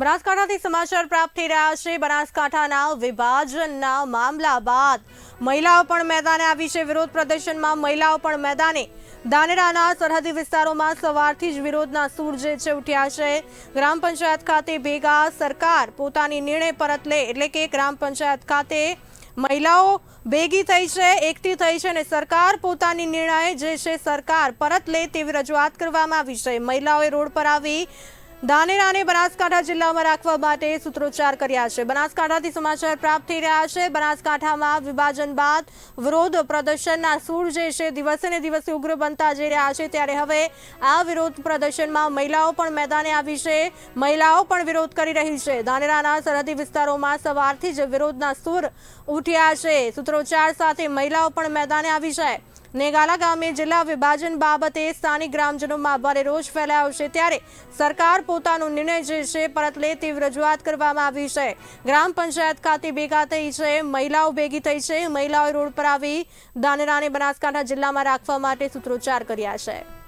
બનાસકાંઠાથી સમાચાર પ્રાપ્ત થઈ રહ્યા છે. બનાસકાંઠાના વિભાજનના મામલા બાદ મહિલાઓ પણ મેદાને આવી છે. વિરોધ પ્રદર્શનમાં મહિલાઓ પણ મેદાને દાનેરાના સરહદી વિસ્તારોમાં સવારથી જ વિરોધના સૂર જે છે ઉઠ્યા છે. ગ્રામ પંચાયત ખાતે ભેગા સરકાર પોતાની નિર્ણય પરત લે એટલે કે ગ્રામ પંચાયત ખાતે મહિલાઓ ભેગી થઈ છે, એકઠી થઈ છે અને સરકાર પોતાની નિર્ણય જે છે સરકાર પરત લે તેવી રજૂઆત કરવામાં આવી છે. મહિલાઓએ રોડ પર આવી દાનેરાને બનાસકાંઠા જિલ્લામાં રાખવા માટે સૂત્રોચ્ચાર કર્યા છે. બનાસકાંઠાથી સમાચાર પ્રાપ્ત થઈ રહ્યા છે. બનાસકાંઠામાં વિભાજન બાદ વિરોધ પ્રદર્શનના સૂર જે છે, દિવસે ને દિવસે ઉગ્ર બનતા જઈ રહ્યા છે. ત્યારે હવે આ વિરોધ પ્રદર્શનમાં મહિલાઓ પણ મેદાને આવી છે. મહિલાઓ પણ વિરોધ કરી રહી છે. ધાનેરાના સરહદી વિસ્તારોમાં સવારથી જ વિરોધના સૂર ઉઠ્યા છે. સૂત્રોચ્ચાર સાથે મહિલાઓ પણ મેદાને આવી છે. નેગાલા ગામે જિલ્લા વિભાજન બાબતે સ્થાનિક ગ્રામજનોમાં ભારે રોષ ફેલાયો છે ત્યારે સરકાર પોતાનો નિર્ણય જે છે પરત લે તેવી રજૂઆત કરવામાં આવી છે. ગ્રામ પંચાયત ખાતે ભેગા થઈ છે, મહિલાઓ ભેગી થઈ છે, મહિલાઓએ રોડ પર આવી દાનેરાને બનાસકાંઠા જિલ્લામાં રાખવા માટે સૂત્રોચ્ચાર કર્યા છે.